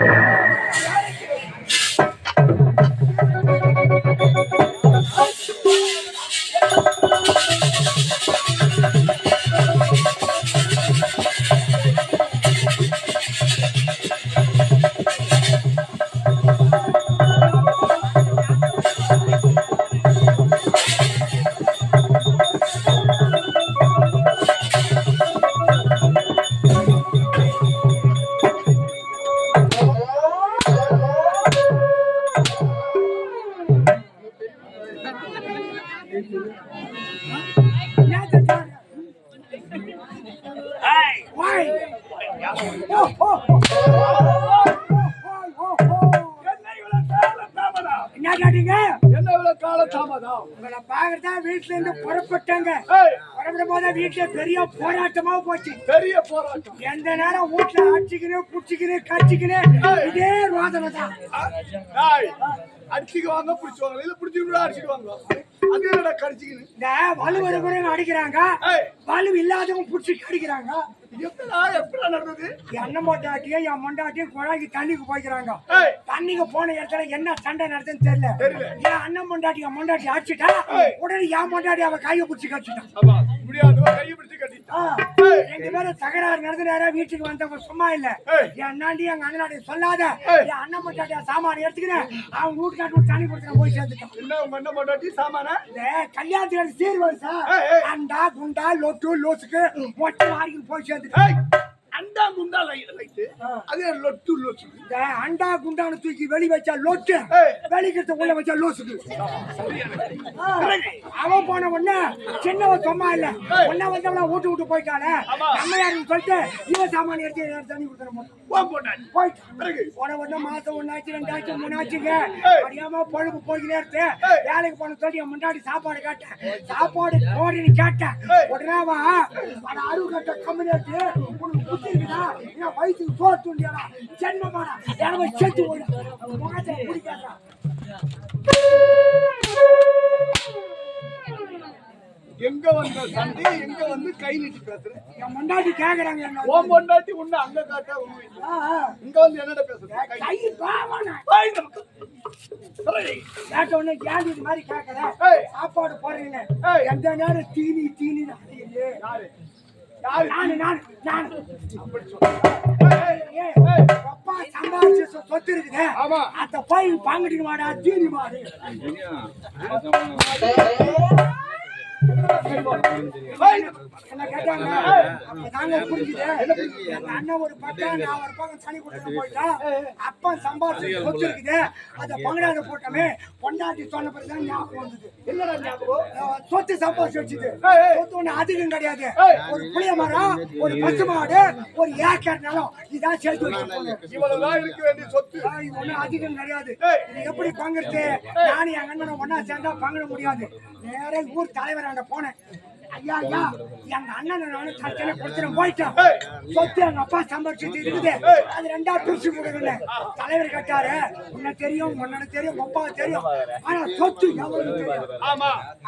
Yeah. என்ன கேட்டீங்க என்ன இவ்வளவு கால தாமதம்? உங்களை பாக்குறதா வீட்டுல இருந்து புறப்பட்டாங்க. ஏய், புறப்படும் போது வீட்டுல பெரிய போராட்டமா போச்சு. பெரிய போராட்டம். எந்த நேரம் வீட்டுல அடிச்சுக்கினு புடிச்சுக்கினு கடிச்சுக்கினு இதே ரோதனை தான் அடிச்சுக்குவாங்க பிடிச்சுவாங்க இல்ல பிடிச்சுக்கிட்டு அடிச்சுக்குவாங்க. அது என்னடா கடிச்சுக்கின்னு இந்த அடிக்கிறாங்க. வலு இல்லாதவங்க புடிச்சு அடிக்கிறாங்க. எப்படா எப்படா நடந்தது? எண்ணெய் மொட்டாட்டியும் என் மொண்டாட்டியும் குழாய்க்கு தண்ணிக்கு போய்க்கிறாங்க. தண்ணிக்கு போன இடத்துல என்ன சண்டை நடத்துன்னு தெரியல. என் அண்ணன் மொண்டாட்டி என் மொண்டாட்டி அடிச்சுட்டா. உடனே என் மொண்டாட்டி அவ கையை பிடிச்சி கட்டிட்டான். ரெண்டு பேரும் தகராறு நடந்து நேரா வீட்டுக்கு வந்தவங்க சும்மா இல்ல. என் அண்ணாண்டி எங்க அண்ணனாடி சொல்லாத. என் அண்ணன் மொட்டாட்டியா சாமான எடுத்துக்கினேன் அவன் வீட்டுக்காட்டு தண்ணி கொடுத்து போய் சேர்த்துட்டான் என்ன உங்க அண்ணன் பொண்டாட்டி சாமானா கல்யாணத்துக்கு சீர் வருஷா ஏய், ஏய். அண்டா குண்டா லொட்டு லோசுக்கு மொட்டை வாரிக்கு போய் சேர்த்துட்டான் அண்டா குண்டா லைட்டு அது லொட்டு லொட்டு. இந்த அண்டா குண்டான்னு தூக்கி வெளி வச்சா லொட்டு. வெளிக்கிறது உள்ள வச்சா ஆ, அவன் போன உடனே சின்னவன் சும்மா இல்ல. உன்ன வந்தவன வீட்டு விட்டு போயிட்டானே. நம்ம யாருன்னு சொல்லிட்டு இவன் சாமான் எடுத்து தண்ணி பிறகு? போன உடனே மாசம் ஒன்னாச்சு ரெண்டாச்சு மூணாச்சுங்க. அறியாம பொழுது போய்கினே இருக்கு. வேலைக்கு போன சொல்லி முன்னாடி சாப்பாடு கேட்டேன். சாப்பாடு போடுன்னு கேட்டேன். உடனே அட அருவு கட்ட கம்பெனி எடுத்து உனக்கு புத்தி இருக்குதா என் வயிற்றுக்கு சோறு துண்டியாடா ஜென்மமாடா. எனக்கு செத்து போயிடும் முகத்தை பிடிக்காதா எங்க வந்த சண்டை எங்க வந்து கை நீட்டி பேசுறேன் என் முன்னாடி கேக்குறாங்க என்ன உன் பொண்டாட்டி உன்னை அங்க காட்டா. இங்க வந்து என்னடா பேசுற? கை பாவனை கேட்ட உடனே இது மாதிரி கேட்கல. சாப்பாடு போடுறீங்க. எந்த நேரம் தீனி தீனி யாரு? நானு நானு நானு அப்படி ஏய். அப்பா சம்பாதிச்ச சொத்து இருக்குது ஆமா. அத போய் பாங்கிட்டு மாடா. தீனி மாடு அண்ணன் ஒரு பக்கம் நான் ஒரு பக்கம் தனி கொடுத்து போயிட்டா அப்பா சம்பாதிச்ச சொத்து இருக்குது அத பங்கடாத போட்டோமே பொண்டாட்டி சொன்ன பிறகுதான் ஞாபகம் வந்தது என்னடா ஞாபகம் அஹ் சொத்து சம்பாதிச்சு வச்சுது. சொத்து ஒண்ணு அதிகம் கிடையாது. ஒரு புளிய மரம் ஒரு பசு மாடு ஒரு ஏக்கர் நிலம் இதான் சேர்த்து இவ்வளவுதான் இருக்க வேண்டிய சொத்து இது ஒண்ணும் அதிகம் கிடையாது. இது எப்படி பங்குறது நானும் என் அண்ணனும் ஒண்ணா சேர்ந்தா பங்கிட முடியாது நேரா ஊர் தலைவர் அங்க போனேன். ஐயா ஐயா எங்க அண்ணனை நானும் தற்கொலை கொடுத்துட்டு போயிட்டேன் ஏய். சொத்து எங்க அப்பா சம்பாதிச்சு இருக்குது. அது ரெண்டா பிரிச்சு கொடுக்கல தலைவர் கேட்டாரு உன்ன தெரியும் உன்னோட தெரியும் அப்பா தெரியும். ஆனா சொத்து எவ்வளவு தெரியும்.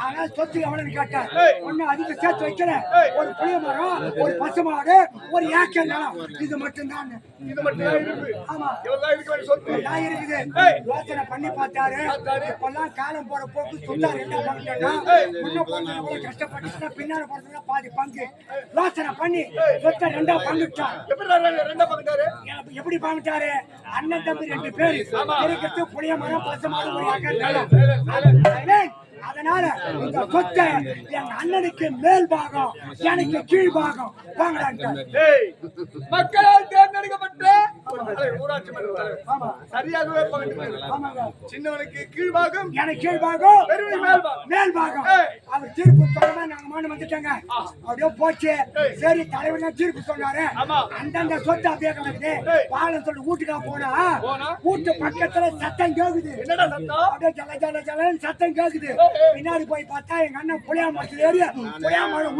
ஆனா சொத்து எவ்வளவு கேட்டார். ஒண்ணு அதிக சேர்த்து வைக்கல. ஒரு புளிய மரம் ஒரு பசு மாடு ஒரு ஏக்கர் நிலம். இது மட்டும்தான். இது மட்டும் ஆமா. இருக்குது. யோசனை பண்ணி பார்த்தாரு. இப்பெல்லாம் காலம் போற போக்கு சுத்தா ரெண்டா பண்ணிட்டா ஏய். முன்ன போறது கூட கஷ்டப்பட்டு பின்னால போறதுல பாதி பங்கு. யோசனை பண்ணி சொத்தை ரெண்டா பங்குட்டார் எப்படி பங்குட்டாரு அண்ணன் தம்பி ரெண்டு பேரு. இருக்கிறது புளிய மரம் பசு மாடு அதனால இந்த சொத்தை எங்க அண்ணனுக்கு மேல் பாகம் எனக்கு கீழ் பாகம் ஏய், மக்களால் தேர்ந்தெடுக்கப்பட்ட ஊராட்சி மன்ற தலைவர். சரியாகவே சின்னவனுக்கு கீழ்பாகம் எனக்கு கீழ் பாகம் மேல் பாகம். மேல் பாகம் ஏய். அவர் தீர்ப்பு சொன்னமே நாங்க மாண்டு வந்துட்டோங்க ஆ. அப்படியே போச்சு. சரி தலைவர் தான் தீர்ப்பு சொன்னாரு. அந்தந்த சொத்து அப்படியே கிடக்குது. பாலம் சொல்லி வீட்டுக்கா போனா? வீட்டு பக்கத்துல சத்தம் கேக்குது அப்படியே ஜல ஜல ஜலன்னு சத்தம் கேக்குது. பின்னாடி போய் பார்த்தா எங்க அண்ணன் புளியா மரத்துல ஏறி புளியா மரம்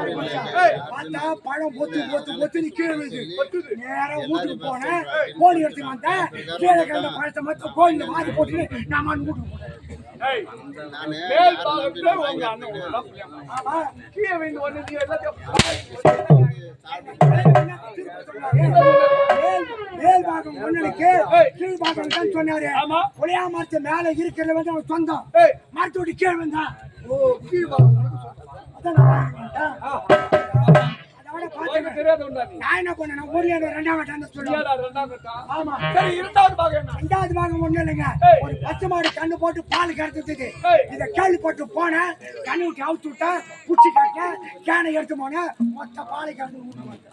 ஆரம்பிச்சா. பார்த்தா பழம் பொத்து பொத்து பொத்து கீழே விழுது. நேரா வீட்டுக்கு போனேன். கோழி எடுத்து வந்தேன். கீழே கிடந்த பழத்தை மட்டும் கோழில வாரி போட்டு நான் வீட்டுக்கு போனேன். ஆமா கீழே எல்லாத்தையும் மேல் பாகம் ஒண்ணுக்கு கீழ் பாகம் தான் சொன்னாரு. ஆமா. புளியா மரத்து மேல இருக்கிறது வந்து அவன் சொந்தம். ஏய், மரத்து விட்டு கீழ் வந்தான் ஓ, கீழ் பாகம் நான் என்ன பண்ணேன்? ஊர்ல ரெண்டாம் வட்டம் சொல்லுவாங்க நீயாடா ரெண்டாம் கட்டா? ஆமா. சரி, இரண்டாவது பாகம் என்ன? ரெண்டாவது பாகம் ஒண்ணு இல்லைங்க. ஒரு பச்சை மாடு கண்ணு போட்டு பால் ஏய். இத கேள்வி போட்டு போனேன். கண்ணு விட்டு அவுத்து விட்டேன். புடிச்சு காட்டேன் கேனை எடுத்து போனேன். மொத்த பாலை கறந்து விட்டு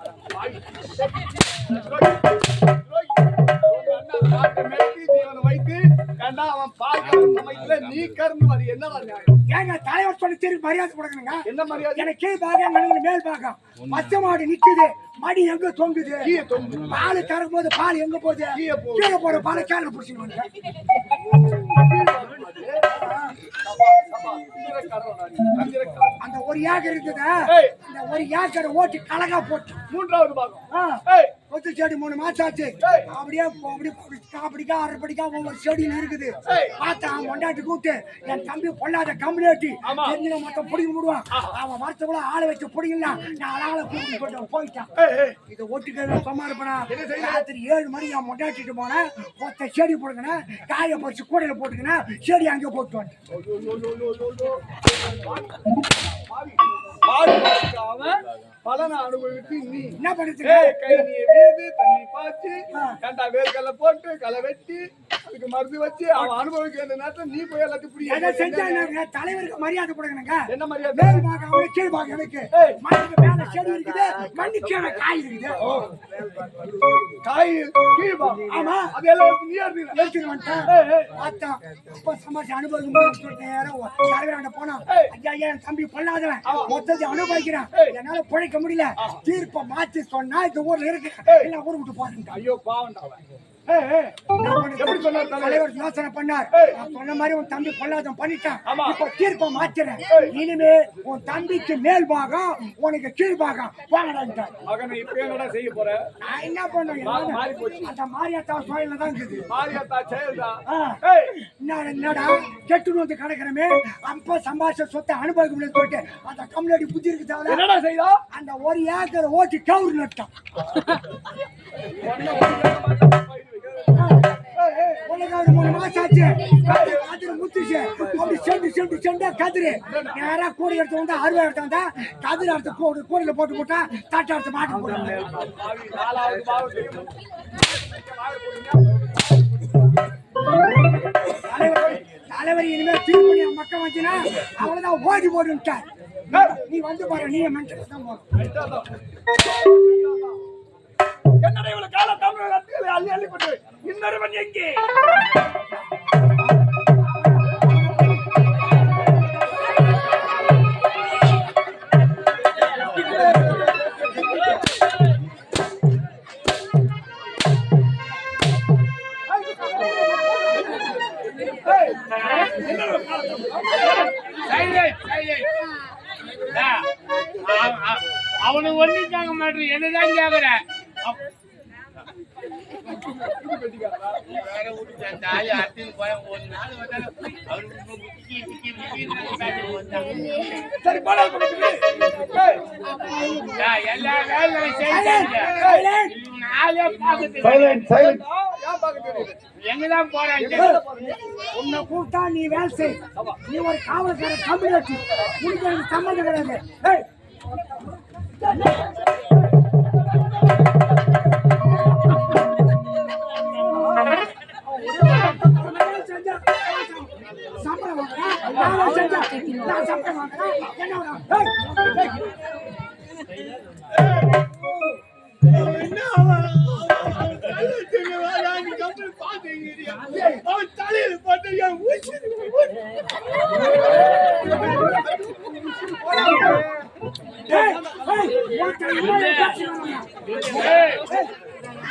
ஏண்டா அவன் சமயத்துல நீ கறந்து வரி. என்னடா நியாயம்? ஏங்க தலைவர் சொல்லி திருப்பி மரியாதை கொடுக்கணுங்க என்ன மரியாதை? எனக்கு கீழ் பாகம் எனக்கு மேல் பாகம் பச்சை மாடு நிக்குது மடி எங்க தொங்குது. பால் கறக்கும் போது பால் எங்க போகுது கீழே போற பாலை நீ, கஞ்சிரக்காரன். அந்த ஒரு ஏக்கர் இருக்குது. அந்த ஒரு ஏக்கரை ஓட்டி கலகா போட்டு மூன்றாவது பாகம். கொத்து செடி மூணு மாசம் ஆச்சு. அப்படியே போ- அப்படி அப்படிக்கா அரைப்படிக்கா ஒவ்வொரு செடியில் இருக்குது. பார்த்தா அவன் கொண்டாட்டி கூப்பிட்டு என் தம்பி பொல்லாத கம்யூனிட்டி. தெரிஞ்சு மொத்தம் பிடிக்க முடிவான்? அவன் வரத்துக்குள்ள ஆளை வச்சு பிடிக்கலாம் நான் ஆளால கூப்பிட்டு போட்டு அவன் போயிட்டான். இதை ஒட்டுக்க சும்மா இருப்பனா? ராத்திரி ஏழு மணி அவன் மொண்டாட்டிட்டு போனேன். ஒத்த செடி போட்டுக்கினேன் காய பறிச்சு கூடையில போட்டுக்கினேன் செடி அங்கே போட்டு வந்தேன் பலனை அனுபவித்து நீ என்ன ஏய், கை நீ வீது, தண்ணி பாய்ச்சி, போட்டு, களை வெட்டி, அதுக்கு மருந்து வச்சு, அவன் அனுபவிக்க வேண்டிய நேரத்துல நீ போய் எல்லாத்தையும் புரிய எதை செஞ்சா தலைவருக்கு மரியாதை கொடுக்கணுங்க. என்ன மரியாதை? மேல் அவனுக்கு கீழ் எனக்கு. மண்ணுக்கு மேல செடி இருக்குது மண்ணு கீழே காய் இருக்குது. காய் கீழ்பா ஆமா. அதெல்லாம் நீ. எடுத்துட்டு வந்துட்டேன் பார்த்தா அப்ப சமாளிச்சு அனுபவிக்க முடியும்னு சொல்லிட்டு நேரா தலைவராண்ட போனான். ஐயா என் தம்பி பொல்லாதவன். ஆமா. மொத்தத்தை அனுபவிக்கிறான். என்னால பிழைக்க முடியல. தீர்ப்பை மாத்தி சொன்னா இந்த ஊர்ல இருக்கு. இல்ல ஊர் விட்டு போறேன் ஐயோ ஏய், எப்படி சொன்னார் தலைவர்? தலைவர் யோசனை பண்ணார். நான் சொன்ன மாதிரி உன் தம்பி பொல்லாதவன் பண்ணிட்டான். இப்ப தீர்ப்பை மாத்துறேன் இனிமே உன் தம்பிக்கு மேல் பாகம் உனக்கு கீழ் பாகம். வாங்கடான்ட்டார் மகனை இப்ப என்னடா செய்ய போற? நான் என்ன பண்ணுவேன். அந்த மாரியாத்தா சோயில தான் இருக்குது. மாரியாத்தா என்னடா என்னடா கெட்டு வந்து கிடக்கிறமே அப்ப சம்பாஷ சொத்தை அனுபவிக்க முடியாது சொல்லிட்டு அந்த கம்யூனிட்டி புத்தி இருக்கு தேவை என்னடா செய்தா? அந்த ஒரு ஏக்கர் ஓட்டி கவுரு நட்டான். செண்டு செண்டா கதிரு. நேரா கூடை எடுத்து வந்தா அறுவை எடுத்து வந்தா கதிர் அடுத்து கூடை கூடையில போட்டு போட்டா தட்டை அடுத்து மாட்டு போட்டாங்க தலைவர் தலைவர் இனிமே தீர்ப்பு மக்கள் வந்துச்சுன்னா அவ்வளவுதான் ஓடி போடுன்ட்டார் நீ வந்து பாரு நீ மென்டல் தான் போகணும் என்னடா இவ்வளவு கால தமிழ் அள்ளி அள்ளி கொண்டு இன்னொருவன் எங்கே? வந்தாலும் அவருக்கு முக்கி முக்கி முக்கி வந்தாங்க. சரி போடா எல்லா வேலையும் நாளே பாக்குது எங்கதான் போறாங்க? உன்னை கூப்பிட்டா நீ வேலை செய். நீ ஒரு காவல்கார கம்யூனிட்டி. உனக்கு எனக்கு சம்மந்தம் கிடையாது. ஏய், அவன் தலையில் போட்டு என் உயிர்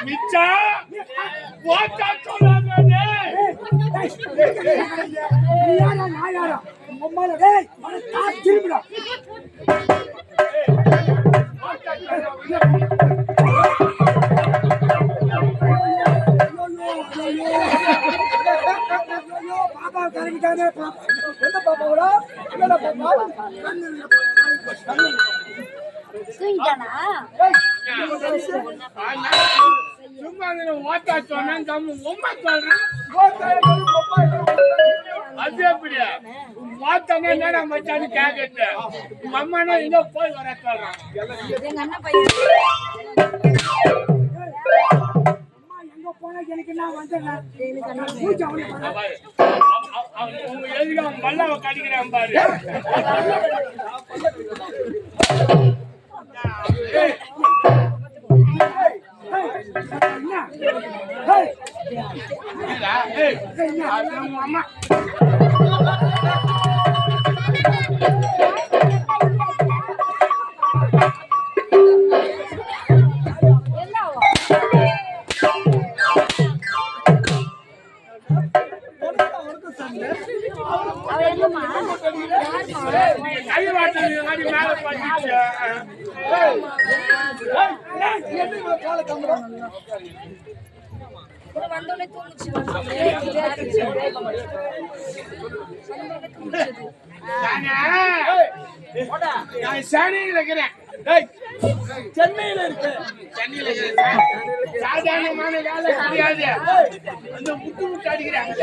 மிச்சா போட்டா சொல்லாதே நீ யாரா நான் யாரா உங்க அம்மால டேய் திரும்பிடா நாளைக்குதானே பாப்பா பாப்பாவோட என்னடா பாப்பா தூங்கிட்டானா சும்மா இதுல ஓட்டா சொன்னா கம்மு உம்மா சொல்றேன் அது எப்படி மாத்தானே என்னடா மச்சான்னு கேக்குறது உங்க அம்மானா எங்க போய் வர சொல்றான் எங்க அண்ணன் பையன் போனா எனக்கு நான் வந்துடுறேன் மல்லாவை பாரு உங்க அம்மா நான் சென்னையில் இருக்கிறேன் சென்னையில இருக்கு சென்னையில் சாதாரணமான வேலை கிடையாது அந்த முட்டு முட்டு அடிக்கிறாங்க